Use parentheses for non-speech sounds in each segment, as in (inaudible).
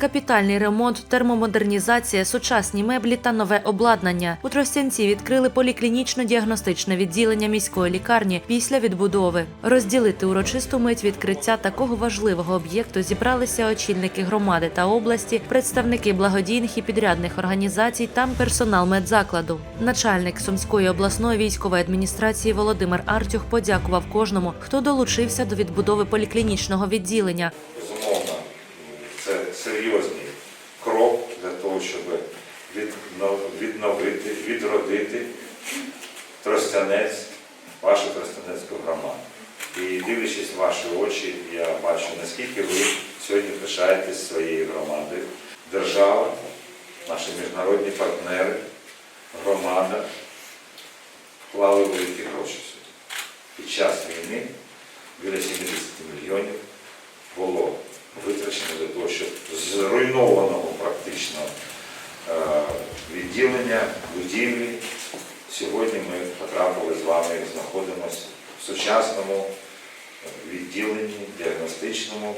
Капітальний ремонт, термомодернізація, сучасні меблі та нове обладнання. У Тростянці відкрили поліклінічно-діагностичне відділення міської лікарні після відбудови. Розділити урочисту мить відкриття такого важливого об'єкту зібралися очільники громади та області, представники благодійних і підрядних організацій та персонал медзакладу. Начальник Сумської обласної військової адміністрації Володимир Артюх подякував кожному, хто долучився до відбудови поліклінічного відділення. Серйозний крок для того, щоб відно- відновити, відродити Тростянець, вашу Тростянецьку громаду. І дивлячись ваші очі, я бачу, наскільки ви сьогодні пишаєтесь своєю громадою. Держава, наші міжнародні партнери, громада вклали великі гроші сюди. Під час війни біля 70 мільйонів було витрачено для того, щоб зруйнованого практично е, відділення, будівлі, сьогодні ми потрапили з вами і знаходимося в сучасному відділенні, діагностичному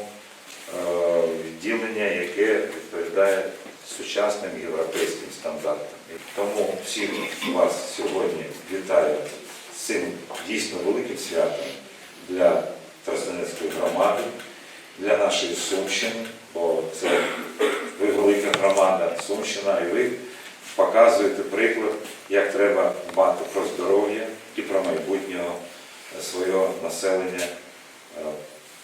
е, відділенні, яке відповідає сучасним європейським стандартам. Тому всіх вас сьогодні вітаю з цим дійсно великим святом для Тростянецької громади, для нашої Сумщини, бо це ви велика громада Сумщина, і ви показуєте приклад, як треба дбати про здоров'я і про майбутнього свого населення е,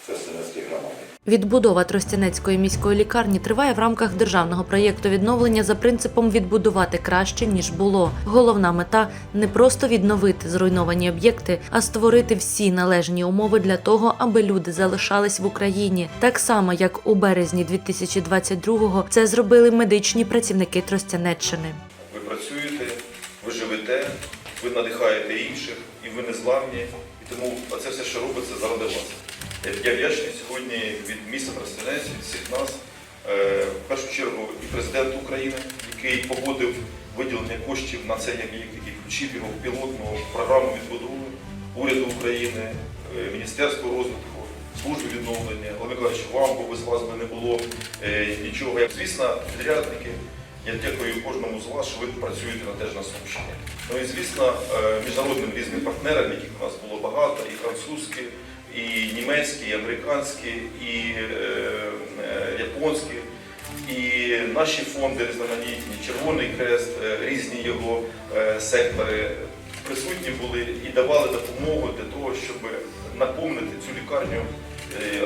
Тростянецької громади. Відбудова Тростянецької міської лікарні триває в рамках державного проєкту відновлення за принципом відбудувати краще ніж було. Головна мета не просто відновити зруйновані об'єкти, а створити всі належні умови для того, аби люди залишались в Україні, так само як у березні 2022-го це зробили медичні працівники Тростянеччини. Ви працюєте, ви живете, ви надихаєте інших, і ви незламні. І тому це все, що робиться, заради вас. Я- вдячний сьогодні від міста Тростянець, від всіх нас, е, в першу чергу і президент України, який погодив виділення коштів на цей об'єкт, який включив його в пілотну програму відбудови уряду України, е, Міністерство розвитку, служби відновлення. Олег вам, бо без вас би не було е, нічого. Звісно, підрядники. Я дякую кожному з вас, що ви працюєте на теж на Сумщині. Ну і звісно, міжнародним різним партнерам, яких у нас було багато, і французькі, і німецькі, і американські, і е, е, японські, і наші фонди різноманітні, Червоний Хрест, е, різні його сектори присутні були і давали допомогу для того, щоб наповнити цю лікарню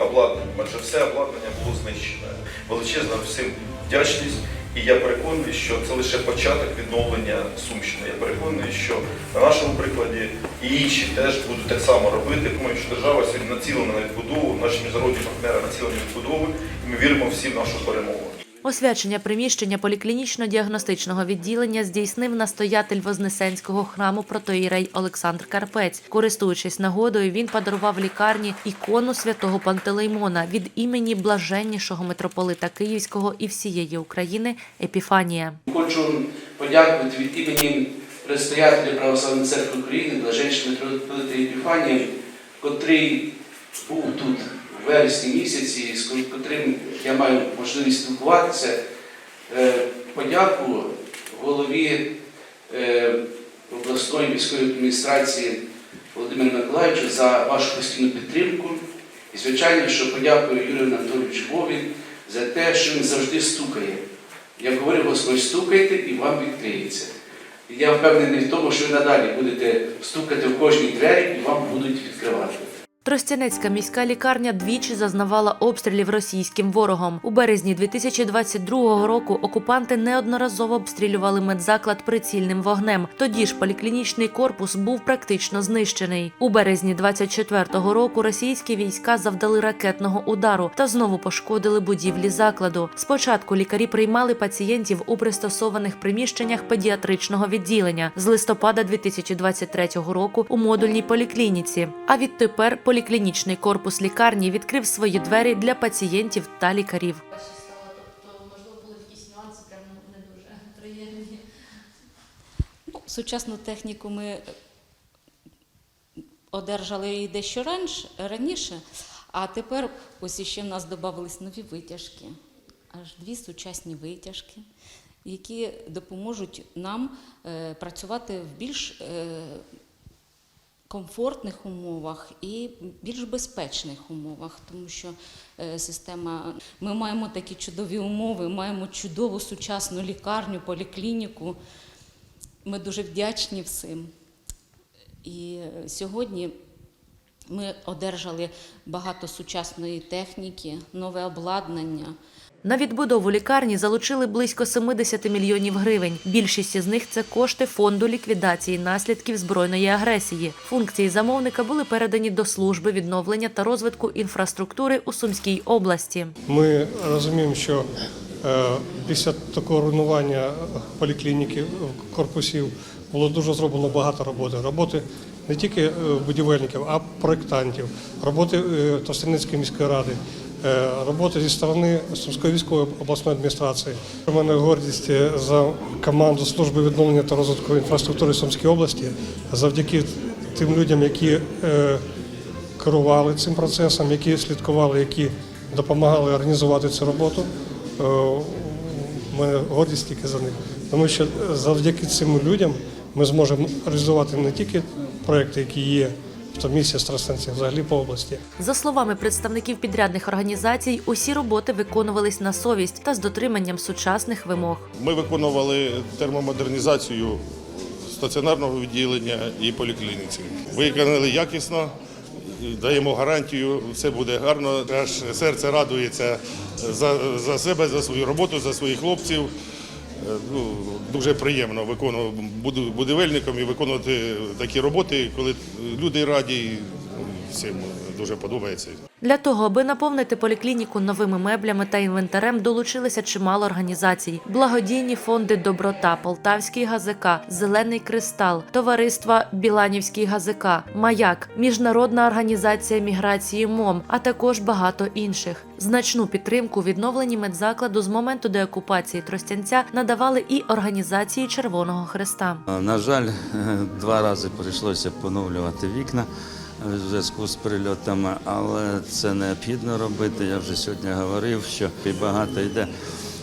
обладнанням. Адже все обладнання було знищене. Величезна всім вдячність. І я переконаний, що це лише початок відновлення Сумщини. Я переконаний, що на нашому прикладі і інші теж будуть так само робити. Думаю, що держава сьогодні націлена на відбудову, наші міжнародні партнери націлені на відбудову, і ми віримо всі в нашу перемогу. Освячення приміщення поліклінічно-діагностичного відділення здійснив настоятель Вознесенського храму протоїрей Олександр Карпець. Користуючись нагодою, він подарував лікарні ікону святого Пантелеймона від імені блаженнішого митрополита Київського і всієї України Епіфанія. Хочу подякувати від імені предстоятеля Православної церкви України, блаженшого митрополита Епіфанія, котрий був тут вересні місяці, з котрим я маю можливість спілкуватися. Е, Подяку голові е, обласної міської адміністрації Володимиру Миколаївичу за вашу постійну підтримку. І, звичайно, що подякую Юрію Анатолійовичу Вові за те, що він завжди стукає. Як говорив Господь, стукайте і вам відкриється. І я впевнений в тому, що ви надалі будете стукати в кожній двері і вам будуть відкривати. Тростянецька міська лікарня двічі зазнавала обстрілів російським ворогом. У березні 2022 року окупанти неодноразово обстрілювали медзаклад прицільним вогнем. Тоді ж поліклінічний корпус був практично знищений. У березні 24-го року російські війська завдали ракетного удару та знову пошкодили будівлі закладу. Спочатку лікарі приймали пацієнтів у пристосованих приміщеннях педіатричного відділення з листопада 2023 року у модульній поліклініці. А відтепер поліклінічний корпус лікарні відкрив свої двері для пацієнтів та лікарів. Сучасну техніку ми одержали і дещо раніше, а тепер ось іще в нас додавались нові витяжки. аж дві сучасні витяжки, які допоможуть нам е, працювати в більш е, комфортних умовах і більш безпечних умовах, тому що е, система, ми маємо такі чудові умови, маємо чудову сучасну лікарню, поліклініку. Ми дуже вдячні всім. І е, сьогодні ми одержали багато сучасної техніки, нове обладнання. На відбудову лікарні залучили близько 70 мільйонів гривень. Більшість із них це кошти фонду ліквідації наслідків збройної агресії. Функції замовника були передані до служби відновлення та розвитку інфраструктури у Сумській області. Ми розуміємо, що е, після такого руйнування поліклініки корпусів було дуже зроблено багато роботи. Роботи не тільки е, будівельників, а проєктантів, роботи е, міської ради, е, роботи зі сторони Сумської військової обласної адміністрації. У мене гордість е, за команду служби відновлення та розвитку інфраструктури Сумської області завдяки тим людям, які е, керували цим процесом, які слідкували, які допомагали організувати цю роботу. Е, У мене гордість тільки за них. Тому що завдяки цим людям ми зможемо реалізувати не тільки проекти, які є в місті Страсенці, а взагалі по області. За словами представників підрядних організацій, усі роботи виконувались на совість та з дотриманням сучасних вимог. Ми виконували термомодернізацію стаціонарного відділення і поліклініці. Виконали якісно, даємо гарантію, все буде гарно. Аж серце радується за, за себе, за свою роботу, за своїх хлопців. Ну, дуже приємно виконувати будівельником і виконувати такі роботи, коли люди раді, і всім дуже подобається. Для того, аби наповнити поліклініку новими меблями та інвентарем, долучилися чимало організацій: благодійні фонди Доброта, Полтавський ГАЗК, Зелений Кристал, Товариства Біланівський ГАЗК, Маяк, Міжнародна організація міграції МОМ, а також багато інших. Значну підтримку відновленні медзакладу з моменту деокупації Тростянця надавали і організації Червоного Хреста. На жаль, (laughs) два рази прийшлося поновлювати вікна в зв'язку з прильотами, але це необхідно робити. Я вже сьогодні говорив, що і багато йде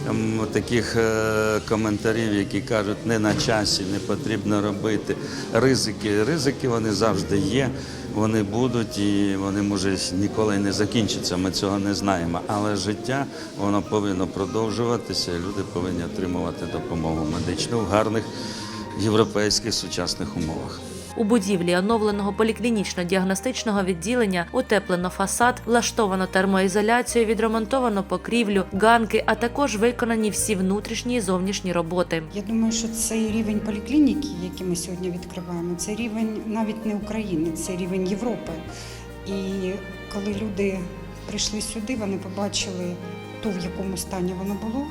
ем, таких е, коментарів, які кажуть, не на часі, не потрібно робити. Ризики, ризики вони завжди є. Вони будуть і вони може ніколи не закінчаться. Ми цього не знаємо. Але життя воно повинно продовжуватися. і Люди повинні отримувати допомогу медичну в гарних європейських сучасних умовах. У будівлі оновленого поліклінічно-діагностичного відділення утеплено фасад, влаштовано термоізоляцію, відремонтовано покрівлю, ганки, а також виконані всі внутрішні і зовнішні роботи. Я думаю, що цей рівень поліклініки, який ми сьогодні відкриваємо, це рівень навіть не України, це рівень Європи. І коли люди прийшли сюди, вони побачили то, в якому стані воно було,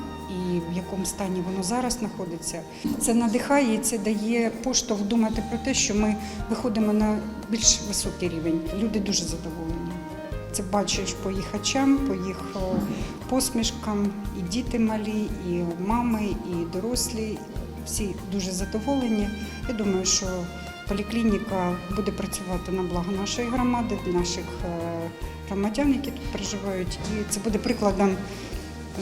в якому стані воно зараз знаходиться. Це надихає і це дає поштовх думати про те, що ми виходимо на більш високий рівень. Люди дуже задоволені. Це бачиш по їх очам, по їх посмішкам. І діти малі, і мами, і дорослі. Всі дуже задоволені. Я думаю, що поліклініка буде працювати на благо нашої громади, наших е, громадян, які тут проживають. І це буде прикладом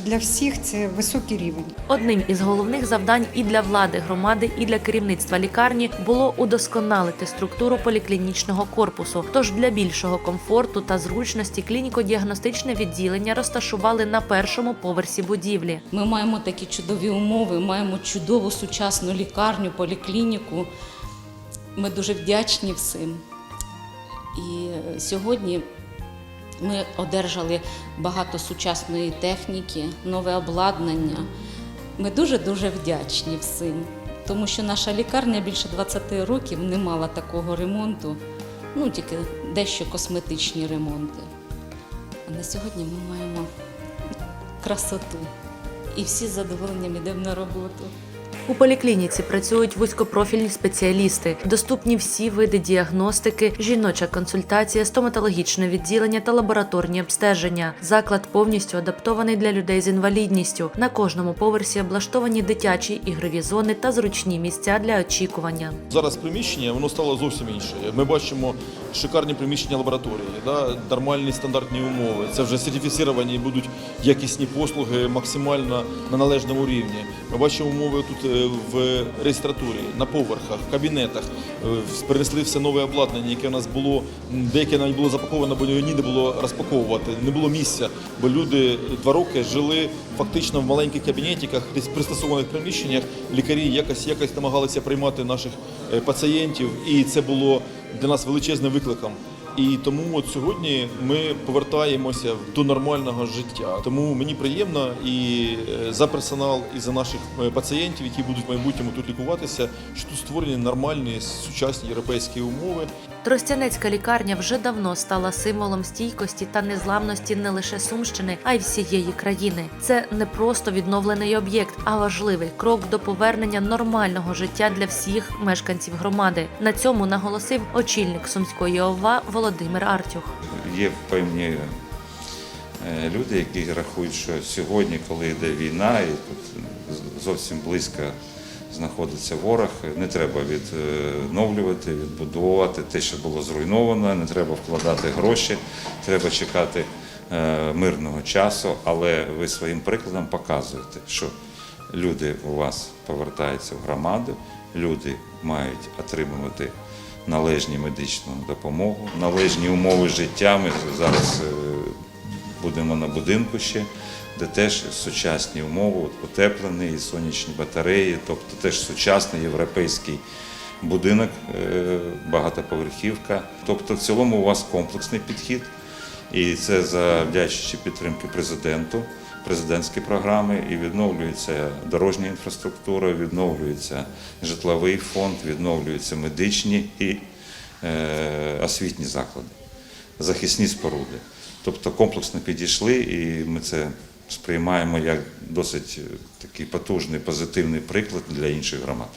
для всіх. Це високий рівень. Одним із головних завдань і для влади громади, і для керівництва лікарні було удосконалити структуру поліклінічного корпусу. Тож для більшого комфорту та зручності клініко-діагностичне відділення розташували на першому поверсі будівлі. Ми маємо такі чудові умови, маємо чудову сучасну лікарню, поліклініку. Ми дуже вдячні всім. І сьогодні ми одержали багато сучасної техніки, нове обладнання. Ми дуже-дуже вдячні всім, тому що наша лікарня більше 20 років не мала такого ремонту, ну тільки дещо косметичні ремонти. А на сьогодні ми маємо красоту. І всі з задоволенням йдемо на роботу. У поліклініці працюють вузькопрофільні спеціалісти, доступні всі види діагностики, жіноча консультація, стоматологічне відділення та лабораторні обстеження. Заклад повністю адаптований для людей з інвалідністю. На кожному поверсі облаштовані дитячі ігрові зони та зручні місця для очікування. Зараз приміщення воно стало зовсім інше. Ми бачимо шикарні приміщення лабораторії, да, нормальні стандартні умови. Це вже сертифіціровані будуть якісні послуги максимально на належному рівні. Ми бачимо умови тут е, в реєстратурі, на поверхах, в кабінетах. Е, Принесли все нове обладнання, яке у нас було, деяке навіть було запаковано, бо ніде було розпаковувати, не було місця, бо люди два роки жили фактично в маленьких кабінетиках, десь пристосованих приміщеннях. Лікарі якось якось намагалися приймати наших е, пацієнтів, і це було для нас величезним викликом. І тому от сьогодні ми повертаємося до нормального життя. Тому мені приємно і е, за персонал, і за наших е, пацієнтів, які будуть в майбутньому тут лікуватися, що тут створені нормальні сучасні європейські умови. Тростянецька лікарня вже давно стала символом стійкості та незламності не лише Сумщини, а й всієї країни. Це не просто відновлений об'єкт, а важливий крок до повернення нормального життя для всіх мешканців громади. На цьому наголосив очільник сумської ОВА Володимир Артюх. Є певні е, люди, які рахують, що сьогодні, коли йде війна, і тут зовсім близько знаходиться ворог, не треба відновлювати, відбудовувати те, що було зруйновано, не треба вкладати гроші, треба чекати е, мирного часу, але ви своїм прикладом показуєте, що люди у вас повертаються в громаду, люди мають отримувати належні медичну допомогу, належні умови життя. Ми зараз е, будемо на будинку ще, де теж сучасні умови, от утеплені і сонячні батареї, тобто теж сучасний європейський будинок, е, багатоповерхівка. Тобто, в цілому у вас комплексний підхід, і це завдячуючи підтримки президенту. Президентські програми і відновлюється дорожня інфраструктура, відновлюється житловий фонд, відновлюються медичні і е, освітні заклади, захисні споруди. Тобто комплексно підійшли, і ми це сприймаємо як досить такий потужний позитивний приклад для інших громад.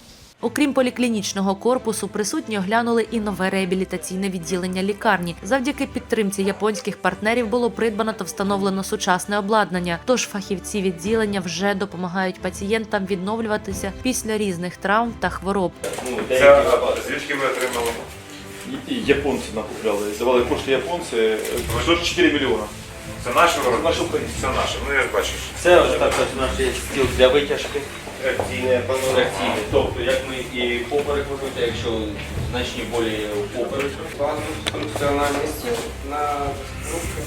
Окрім поліклінічного корпусу, присутні оглянули і нове реабілітаційне відділення лікарні. Завдяки підтримці японських партнерів було придбано та встановлено сучасне обладнання. Тож фахівці відділення вже допомагають пацієнтам відновлюватися після різних травм та хвороб. звідки ви отримали? Японці нам купляли. Здавали кошти японці е, 4 мільйони. Це наше. Це наше. Ну я бачу. Це також наш є стіл для витяжки. Реакційне Реакційний. Тобто, як ми і поперек вибити, якщо значні болі у попереку. функціональний стіл на руки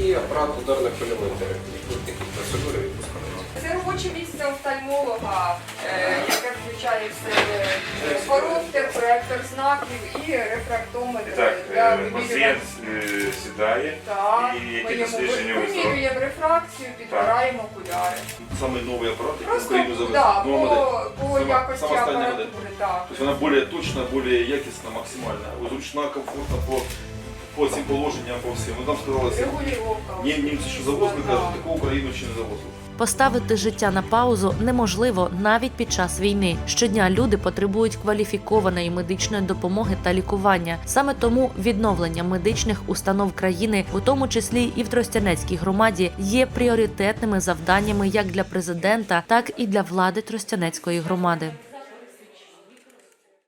і апарат ударно-хвильової терапії. Тут такі процедури відпускають. Робоче місце офтальмолога, е, яке включає в себе е, фороптер, проектор знаків і рефрактометр Так, для пацієнт е, сідає Так, і ми які йому дослідження ви зробили? вимірюємо рефракцію, підбираємо окуляри. Самий новий апарат, який в Просто Україну завезли. да, модель. по, по Сама- якості модель. апаратури. Так. Тобто вона більш точна, більш якісна, максимальна, зручна, комфортна по, по цим положенням, по всім. Ну, там сказалося, ні, німці, що завозили, кажуть, таку Україну ще не завозили. Поставити життя на паузу неможливо навіть під час війни. Щодня люди потребують кваліфікованої медичної допомоги та лікування. Саме тому відновлення медичних установ країни, у тому числі і в Тростянецькій громаді, є пріоритетними завданнями як для президента, так і для влади Тростянецької громади.